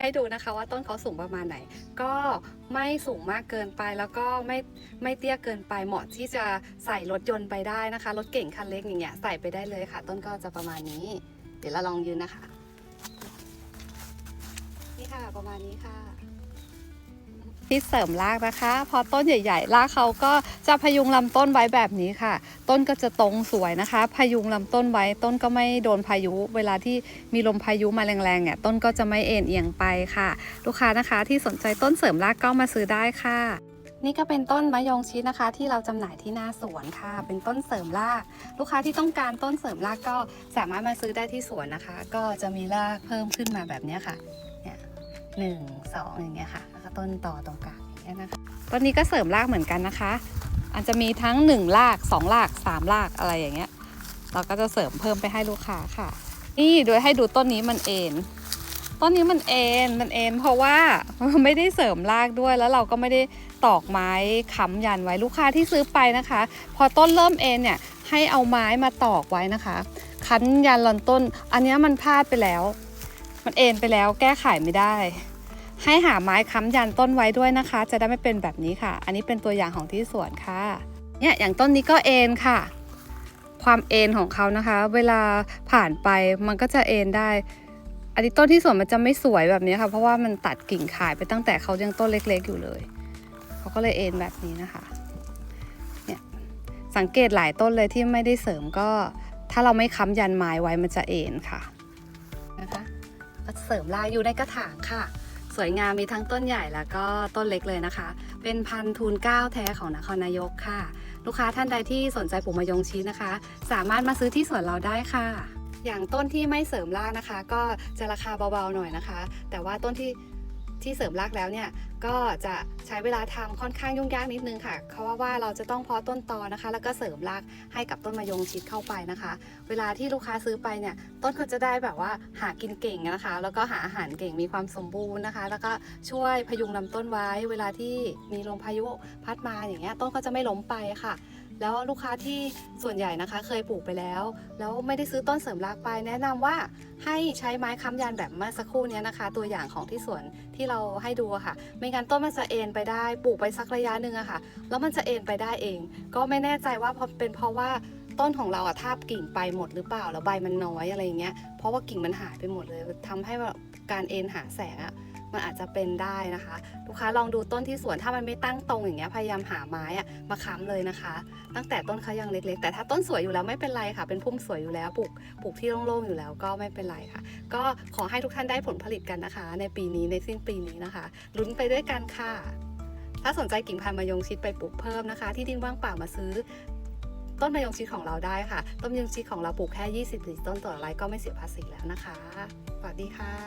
ให้ดูนะคะว่าต้นเขาสูงประมาณไหน ก็ไม่สูงมากเกินไปแล้วก็ไม่ไม่เตี้ยเกินไปเหมาะที่จะใส่รถยนต์ไปได้นะคะรถเก่งคันเล็กอย่างเงี้ยใส่ไปได้เลยค่ะ ต้นก็จะประมาณนี้ เดี๋ยวเราลองยืนนะคะ นี่ค่ะประมาณนี้ค่ะ ที่เสริมรากนะคะ พอต้นใหญ่ๆรากเขาก็จะพยุงลำต้นไว้แบบนี้ค่ะ ต้นก็จะตรงสวยนะคะ พยุงลำต้นไว้ต้นก็ไม่โดนพายุ เวลาที่มีลมพายุมาแรงๆเนี่ยต้นก็จะไม่เอ็นเอียงไปค่ะ ลูกค้านะคะที่สนใจต้นเสริมรากก็มาซื้อได้ค่ะ นี่ก็เป็นต้นมะยงชิดนะคะ ที่เราจำหน่ายที่หน้าสวนค่ะ เป็นต้นเสริมราก ลูกค้าที่ต้องการต้นเสริมรากก็สามารถมาซื้อได้ที่สวนนะคะ ก็จะมีรากเพิ่มขึ้นมาแบบนี้ค่ะเนี่ยหนึ่งสองอย่างเงี้ยค่ะ ต้นต่อตรงกลางอย่างเงี้ยนะคะต้นนี้ก็เสริมรากเหมือนกันนะคะ อาจจะมีทั้ง1ราก2ราก3รากอะไรอย่างเงี้ย เราก็จะเสริมเพิ่มไปให้ลูกค้าค่ะ นี่โดยให้ดูต้นนี้มันเอ็นต้นนี้มันเอ็นมันเอ็นเพราะว่าไม่ได้เสริมรากด้วยแล้วเราก็ไม่ได้ตอกไม้ค้ำยันไว้ลูกค้าที่ซื้อไปนะคะ พอต้นเริ่มเอ็นเนี่ยให้เอาไม้มาตอกไว้นะคะ คันยันลอนต้น อันนี้มันพลาดไปแล้ว มันเอ็นไปแล้วแก้ไขไม่ได้ ให้หาไม้ค้ำยันต้นไว้ด้วยนะคะ จะได้ไม่เป็นแบบนี้ค่ะ อันนี้เป็นตัวอย่างของที่สวนค่ะเนี่ยอย่างต้นนี้ก็เอ็นค่ะ ความเอ็นของเขานะคะ เวลาผ่านไปมันก็จะเอ็นได้ อันนี้ต้นที่สวนมันจะไม่สวยแบบนี้ค่ะ เพราะว่ามันตัดกิ่งขายไปตั้งแต่เขายังต้นเล็ก ๆ อยู่เลยเขาก็เลยเอ็นแบบนี้นะคะเนี่ยสังเกตหลายต้นเลยที่ไม่ได้เสริมก็ ถ้าเราไม่ค้ำยันไม้ไว้มันจะเอ็นค่ะนะคะก็เสริมลายอยู่ในกระถางค่ะ สวยงามมีทั้งต้นใหญ่แล้วก็ต้นเล็กเลยนะคะ เป็นพันธุ์ทูนเก้าแท้ของนครนายกค่ะ ลูกค้าท่านใดที่สนใจปลูกมะยงชิดนะคะ สามารถมาซื้อที่สวนเราได้ค่ะ อย่างต้นที่ไม่เสริมรากนะคะ ก็จะราคาเบาๆหน่อยนะคะ แต่ว่าต้นที่ ที่เสริมรากแล้วเนี่ยก็จะใช้เวลาทำค่อนข้างยุ่งยากนิดนึงค่ะเพราะว่าว่าเราจะต้องเพาะต้นตอนะคะ แล้วก็เสริมรากให้กับต้นมะยงชิดเข้าไปนะคะ เวลาที่ลูกค้าซื้อไปเนี่ยต้นเขาจะได้แบบว่าหากินเก่งนะคะ แล้วก็หาอาหารเก่งมีความสมบูรณ์นะคะ แล้วก็ช่วยพยุงลำต้นไว้ เวลาที่มีลมพายุพัดมาอย่างเงี้ยต้นก็จะไม่ล้มไปค่ะ แล้วลูกค้าที่ส่วนใหญ่นะคะเคยปลูกไปแล้ว แล้วไม่ได้ซื้อต้นเสริมรากไป แนะนำว่าให้ใช้ไม้ค้ำยันแบบเมื่อสักครู่นี้นะคะ ตัวอย่างของที่สวนที่เราให้ดูค่ะ ไม่งั้นต้นมันจะเอ็นไปได้ปลูกไปสักระยะหนึ่งอะค่ะ แล้วมันจะเอ็นไปได้เอง ก็ไม่แน่ใจว่าเป็นเพราะว่าต้นของเราอะทาบกิ่งไปหมดหรือเปล่าแล้วใบมันน้อยอะไรอย่างเงี้ยเพราะว่ากิ่งมันหายไปหมดเลยทำให้แบบการเอ็นหาแสงอะ มันอาจจะเป็นได้นะคะ ลูกค้าลองดูต้นที่สวนถ้ามันไม่ตั้งตรงอย่างเงี้ยพยายามหาไม้อะมาค้ำเลยนะคะ ตั้งแต่ต้นเขายังเล็ก ๆ แต่ถ้าต้นสวยอยู่แล้วไม่เป็นไรค่ะ เป็นพุ่มสวยอยู่แล้วปลูกปลูกที่โล่งๆอยู่แล้วก็ไม่เป็นไรค่ะ ก็ขอให้ทุกท่านได้ผลผลิตกันนะคะ ในปีนี้ในสิ้นปีนี้นะคะลุ้นไปด้วยกันค่ะถ้าสนใจกิ่งพันธุ์มะยงชิดไปปลูกเพิ่มนะคะ ที่ดินว่างเปล่ามาซื้อ ต้นมะยงชิดของเราได้ค่ะ ต้นมะยงชิดของเราปลูกแค่ 20ต้นต่อไร่ก็ไม่เสียภาษีแล้วนะคะ สวัสดีค่ะ